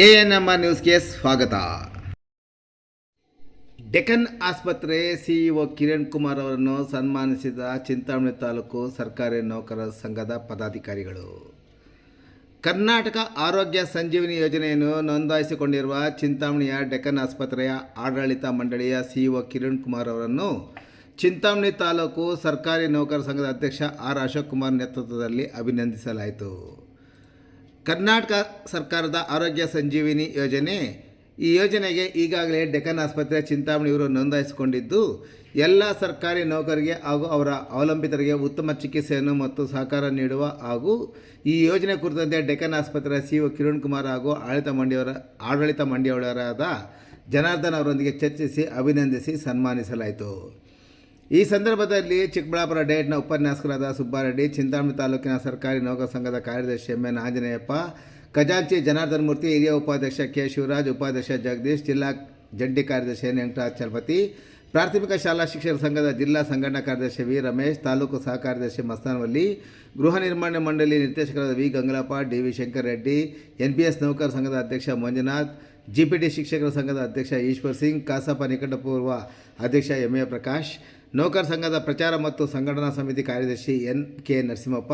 A N M ನ್ಯೂಸ್ಗೆ ಸ್ವಾಗತ. ಡೆಕ್ಕನ್ ಆಸ್ಪತ್ರೆ ಸಿಇಒ ಕಿರಣ್ ಕುಮಾರ್ ಅವರನ್ನು ಸನ್ಮಾನಿಸಿದ ಚಿಂತಾಮಣಿ ತಾಲೂಕು ಸರ್ಕಾರಿ ನೌಕರರ ಸಂಘದ ಪದಾಧಿಕಾರಿಗಳು. ಕರ್ನಾಟಕ ಆರೋಗ್ಯ ಸಂಜೀವಿನಿ ಯೋಜನೆಯನ್ನು ನೋಂದಾಯಿಸಿಕೊಂಡಿರುವ ಚಿಂತಾಮಣಿಯ ಡೆಕ್ಕನ್ ಆಸ್ಪತ್ರೆಯ ಆಡಳಿತ ಮಂಡಳಿಯ ಸಿಇಒ ಕಿರಣ್ ಕುಮಾರ್ ಅವರನ್ನು ಚಿಂತಾಮಣಿ ತಾಲೂಕು ಸರ್ಕಾರಿ ನೌಕರರ ಸಂಘದ ಅಧ್ಯಕ್ಷ ಆರ್ ಅಶೋಕ್ ಕುಮಾರ್ ನೇತೃತ್ವದಲ್ಲಿ ಅಭಿನಂದಿಸಲಾಯಿತು. ಕರ್ನಾಟಕ ಸರ್ಕಾರದ ಆರೋಗ್ಯ ಸಂಜೀವಿನಿ ಯೋಜನೆ. ಈ ಯೋಜನೆಗೆ ಈಗಾಗಲೇ ಡೆಕ್ಕನ್ ಆಸ್ಪತ್ರೆ ಚಿಂತಾಮಣಿಯವರು ನೋಂದಾಯಿಸಿಕೊಂಡಿದ್ದು, ಎಲ್ಲ ಸರ್ಕಾರಿ ನೌಕರಿಗೆ ಹಾಗೂ ಅವರ ಅವಲಂಬಿತರಿಗೆ ಉತ್ತಮ ಚಿಕಿತ್ಸೆಯನ್ನು ಮತ್ತು ಸಹಕಾರ ನೀಡುವ ಹಾಗೂ ಈ ಯೋಜನೆ ಕುರಿತಂತೆ ಡೆಕ್ಕನ್ ಆಸ್ಪತ್ರೆ ಒ ಕಿರಣ್ ಕುಮಾರ್ ಹಾಗೂ ಆಡಳಿತ ಮಂಡಿಯವರ, ಆಡಳಿತ ಮಂಡಿಯವರಾದ ಜನಾರ್ದನ್ ಅವರೊಂದಿಗೆ ಚರ್ಚಿಸಿ, ಅಭಿನಂದಿಸಿ, ಸನ್ಮಾನಿಸಲಾಯಿತು. ಈ ಸಂದರ್ಭದಲ್ಲಿ ಚಿಕ್ಕಬಳ್ಳಾಪುರ ಡೇಟ್ನ ಉಪನ್ಯಾಸಕರಾದ ಸುಬ್ಬಾರೆಡ್ಡಿ, ಚಿಂತಾಮಣಿ ತಾಲೂಕಿನ ಸರ್ಕಾರಿ ನೌಕರ ಸಂಘದ ಕಾರ್ಯದರ್ಶಿ ಎಂ ಎನ್ ಆಂಜನೇಯಪ್ಪ, ಖಜಾಂಚಿ ಜನಾರ್ದನ್ ಮೂರ್ತಿ, ಹಿರಿಯ ಉಪಾಧ್ಯಕ್ಷ ಕೆ ಶಿವರಾಜ್, ಉಪಾಧ್ಯಕ್ಷ ಜಗದೀಶ್, ಜಿಲ್ಲಾ ಜಂಟಿ ಕಾರ್ಯದರ್ಶಿ ಎನ್ ವೆಂಕಟರಾಜ್ ಚಲಪತಿ ಪ್ರಾಥಮಿಕ ಶಾಲಾ ಶಿಕ್ಷಕರ ಸಂಘದ ಜಿಲ್ಲಾ ಸಂಘಟನಾ ಕಾರ್ಯದರ್ಶಿ ವಿ ರಮೇಶ್, ತಾಲೂಕು ಸಹ ಕಾರ್ಯದರ್ಶಿ ಮಸ್ತಾನವಲ್ಲಿ ಗೃಹ ನಿರ್ಮಾಣ ಮಂಡಳಿ ನಿರ್ದೇಶಕರಾದ V Gangalappa, D V Shankar Reddy, N P S ನೌಕರ ಸಂಘದ ಅಧ್ಯಕ್ಷ ಮಂಜುನಾಥ್, ಜಿ ಪಿ ಟಿ ಶಿಕ್ಷಕರ ಸಂಘದ ಅಧ್ಯಕ್ಷ ಈಶ್ವರ್ ಸಿಂಗ್, ಕಸಾಪ ನಿಕಟಪೂರ್ವ ಅಧ್ಯಕ್ಷ ಎಂ ಎ ಪ್ರಕಾಶ್ ನೌಕರ ಸಂಘದ ಪ್ರಚಾರ ಮತ್ತು ಸಂಘಟನಾ ಸಮಿತಿ ಕಾರ್ಯದರ್ಶಿ ಎನ್ ಕೆ ನರಸಿಂಹಪ್ಪ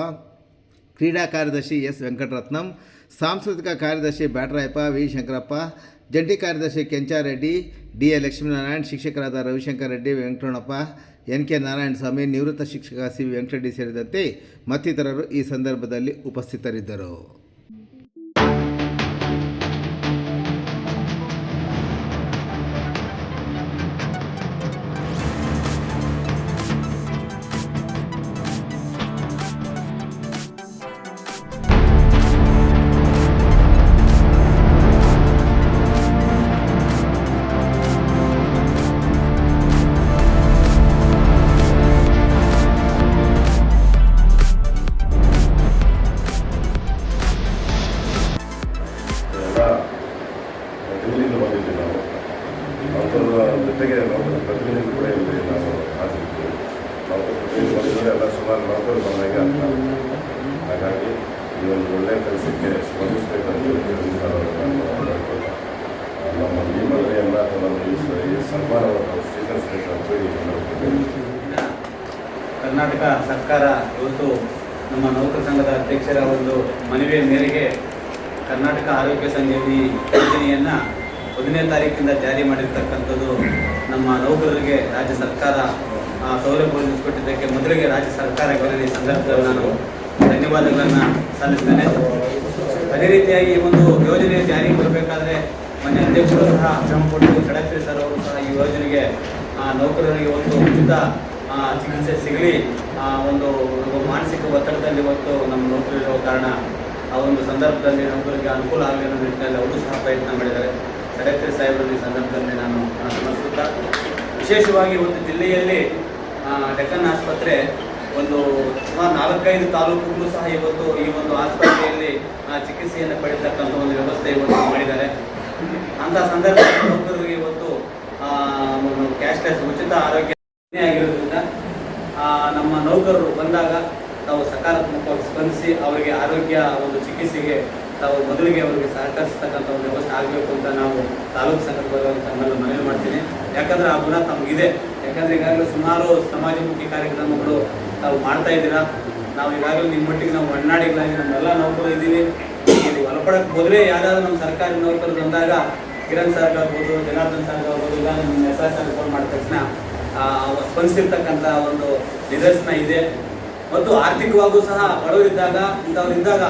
ಕ್ರೀಡಾ ಕಾರ್ಯದರ್ಶಿ ಎಸ್ ವೆಂಕಟರತ್ನಂ, ಸಾಂಸ್ಕೃತಿಕ ಕಾರ್ಯದರ್ಶಿ ಬ್ಯಾಟರಾಯಪ್ಪ, ವಿ ಶಂಕರಪ್ಪ, ಜಂಟಿ ಕಾರ್ಯದರ್ಶಿ ಕೆಂಚಾರೆಡ್ಡಿ, ಡಿ ಎ ಲಕ್ಷ್ಮೀನಾರಾಯಣ್, ಶಿಕ್ಷಕರಾದ ರವಿಶಂಕರ್ ರೆಡ್ಡಿ ವೆಂಕಟರಣಪ್ಪ ಎನ್ ಕೆ ನಾರಾಯಣ ಸ್ವಾಮಿ, ನಿವೃತ್ತ ಶಿಕ್ಷಕ ಸಿ ವೆಂಕಟರೆಡ್ಡಿ ಸೇರಿದಂತೆ ಮತ್ತಿತರರು ಈ ಸಂದರ್ಭದಲ್ಲಿ ಉಪಸ್ಥಿತರಿದ್ದರು. ಜೊತೆಗೆ ನಾವು ಪ್ರತಿನಿಧಿ ಕೂಡ ಇಲ್ಲಿ ನಾವು ನಾವು ಪ್ರತಿನಿಧಿ ಎಲ್ಲ ಸುಮಾರು ಬಂದಾಗ ಹಾಗಾಗಿ ಈ ಒಂದು ಒಳ್ಳೆಯ ಕೆಲಸಕ್ಕೆ ಸ್ಪಂದಿಸಬೇಕಂತ ನಮ್ಮ ಈ ಅಥವಾ ಈ ಸ್ವೀಕರಿಸಬೇಕಂತ ಕರ್ನಾಟಕ ಸರ್ಕಾರ ಇವತ್ತು ನಮ್ಮ ನೌಕರ ಸಂಘದ ಅಧ್ಯಕ್ಷರ ಒಂದು ಮನವಿಯ ಮೇರೆಗೆ ಕರ್ನಾಟಕ ಆರೋಗ್ಯ ಸಂಜೀವಿನಿ ಯೋಜನೆಯನ್ನು ಒಂದನೇ ತಾರೀಕಿಂದ ಜಾರಿ ಮಾಡಿರ್ತಕ್ಕಂಥದ್ದು ನಮ್ಮ ನೌಕರರಿಗೆ ರಾಜ್ಯ ಸರ್ಕಾರ ಆ, ಕೊಟ್ಟಿದ್ದಕ್ಕೆ ಮೊದಲಿಗೆ ರಾಜ್ಯ ಸರ್ಕಾರಕ್ಕೆ ಈ ಸಂದರ್ಭದಲ್ಲಿ ನಾನು ಧನ್ಯವಾದಗಳನ್ನು ಸಲ್ಲಿಸ್ತೇನೆ. ಅದೇ ರೀತಿಯಾಗಿ ಒಂದು ಯೋಜನೆ ಜಾರಿಗೆ ಬರಬೇಕಾದ್ರೆ ಮನೆ ಅಧ್ಯಕ್ಷರು ಸಹ ಶ್ರಮ ಕೊಟ್ಟು ಕಡಕ್ರಿ ಸರ್ ಅವರು ಸಹ ಈ ಯೋಜನೆಗೆ ನೌಕರರಿಗೆ ಒಂದು ಉಚಿತ ಚಿಕಿತ್ಸೆ ಸಿಗಲಿ ಆ, ಒಂದು ಒಂದು ಮಾನಸಿಕ ಒತ್ತಡದಲ್ಲಿ ಇವತ್ತು ನಮ್ಮ ನೌಕರರಿರುವ ಕಾರಣ ಆ ಒಂದು ಸಂದರ್ಭದಲ್ಲಿ ನೌಕರರಿಗೆ ಅನುಕೂಲ ಆಗಲಿ ಅನ್ನೋ ನಿಟ್ಟಿನಲ್ಲಿ ಅವರು ಸಹ ಪ್ರಯತ್ನ ಮಾಡಿದ್ದಾರೆ. ಕಡಕ್ರಿ ಸಾಹೇಬರು ಈ ಸಂದರ್ಭದಲ್ಲಿ ನಾನು ಸ್ಮರಿಸುತ್ತಾ ವಿಶೇಷವಾಗಿ ಒಂದು ಜಿಲ್ಲೆಯಲ್ಲಿ ಡೆಕ್ಕನ್ ಆಸ್ಪತ್ರೆ ಒಂದು ಸುಮಾರು ನಾಲ್ಕೈದು ತಾಲೂಕುಗಳು ಸಹ ಇವತ್ತು ಈ ಒಂದು ಆಸ್ಪತ್ರೆಯಲ್ಲಿ ಚಿಕಿತ್ಸೆಯನ್ನು ಪಡೆಯತಕ್ಕಂಥ ಒಂದು ವ್ಯವಸ್ಥೆ ಇವತ್ತು ಮಾಡಿದ್ದಾರೆ. ಅಂತ ಸಂದರ್ಭದಲ್ಲಿ ನೌಕರರಿಗೆ ಇವತ್ತು ಕ್ಯಾಶ್ಲೆಸ್ ಉಚಿತ ಆರೋಗ್ಯ ಆಗಿರೋದ್ರಿಂದ ನಮ್ಮ ನೌಕರರು ಬಂದಾಗ ತಾವು ಸಕಾರಾತ್ಮಕವಾಗಿ ಸ್ಪಂದಿಸಿ ಅವರಿಗೆ ಆರೋಗ್ಯ ಒಂದು ಚಿಕಿತ್ಸೆಗೆ ತಾವು ಮೊದಲಿಗೆ ಅವರಿಗೆ ಸಹಕರಿಸತಕ್ಕಂಥ ಒಂದು ವ್ಯವಸ್ಥೆ ಆಗಬೇಕು ಅಂತ ನಾವು ತಾಲೂಕು ಸಂಘದ ತಮ್ಮೆಲ್ಲ ಮನವಿ ಮಾಡ್ತೀನಿ. ಯಾಕಂದರೆ ಆ ಗುಣ ತಮಗಿದೆ. ಯಾಕಂದರೆ ಈಗಾಗಲೇ ಸುಮಾರು ಸಮಾಜಮುಖಿ ಕಾರ್ಯಕ್ರಮಗಳು ತಾವು ಮಾಡ್ತಾ ಇದ್ದೀರಾ. ನಾವು ಈಗಾಗಲೇ ನಿಮ್ಮ ಮಟ್ಟಿಗೆ ನಾವು ಒಡನಾಡಿಗಳಾಗಿ ನಮ್ಮೆಲ್ಲ ನೌಕರು ಇದ್ದೀವಿ. ಇಲ್ಲಿ ಹೊಲಪಡಕ್ಕೆ ಹೋದರೆ ಯಾರಾದರೂ ನಮ್ಮ ಸರ್ಕಾರಿ ನೌಕರರು ಬಂದಾಗ ಕಿರಣ್ ಸರ್ ಆಗ್ಬೋದು, ಜನಾರ್ದನ್ ಸರ್ ಆಗ್ಬೋದು, ಇಲ್ಲ ನಿಮ್ಮ ಎಸ್ ಆರ್ ಫೋನ್ ಮಾಡಿದ ತಕ್ಷಣ ಸ್ಪಂದಿಸಿರ್ತಕ್ಕಂಥ ಒಂದು ನಿದರ್ಶನ ಇದೆ. ಮತ್ತು ಆರ್ಥಿಕವಾಗೂ ಸಹ ಬಡವರಿದ್ದಾಗ ಇಂಥವ್ರಿದ್ದಾಗ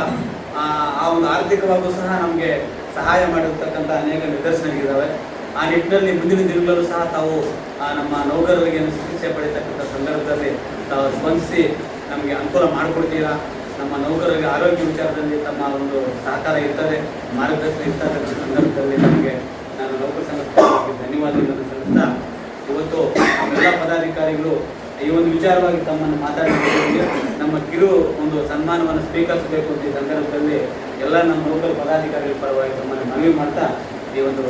ಆ ಒಂದು ಆರ್ಥಿಕವಾಗೂ ಸಹ ನಮಗೆ ಸಹಾಯ ಮಾಡಿರ್ತಕ್ಕಂಥ ಅನೇಕ ನಿದರ್ಶನಗಳಿದ್ದಾವೆ ಆ ನಿಟ್ಟಿನಲ್ಲಿ ಮುಂದಿನ ದಿನಗಳಲ್ಲೂ ಸಹ ತಾವು ಆ, ನಮ್ಮ ನೌಕರರಿಗೆ ಚಿಕಿತ್ಸೆ ಪಡೆಯತಕ್ಕಂಥ ಸಂದರ್ಭದಲ್ಲಿ ತಾವು ಸ್ಪಂದಿಸಿ ನಮಗೆ ಅನುಕೂಲ ಮಾಡಿಕೊಡ್ತೀರಾ? ನಮ್ಮ ನೌಕರರಿಗೆ ಆರೋಗ್ಯ ವಿಚಾರದಲ್ಲಿ ತಮ್ಮ ಒಂದು ಸಹಕಾರ ಇರ್ತದೆ ಮಾರ್ಗದರ್ಶನ ಇರ್ತಕ್ಕಂಥ ಸಂದರ್ಭದಲ್ಲಿ ನಮಗೆ ನಾನು ನೌಕರ ಸಂಘಕ್ಕೆ ಧನ್ಯವಾದಗಳನ್ನು ಸಲ್ಲಿಸ್ತಾ ಇವತ್ತು ಎಲ್ಲ ಪದಾಧಿಕಾರಿಗಳು ಈ ಒಂದು ವಿಚಾರವಾಗಿ ತಮ್ಮನ್ನು ಮಾತಾಡಿದ್ದಕ್ಕೆ ಕಿರು ಒಂದು ಸನ್ಮಾನವನ್ನು ಸ್ವೀಕರಿಸಬೇಕು ಅಂತ ಈ ಸಂದರ್ಭದಲ್ಲಿ ಎಲ್ಲ ನಮ್ಮ ಲೋಕಲ್ ಪದಾಧಿಕಾರಿಗಳ ಪರವಾಗಿ ತಮ್ಮನ್ನು ಮನವಿ ಮಾಡ್ತಾ ಈ ಒಂದು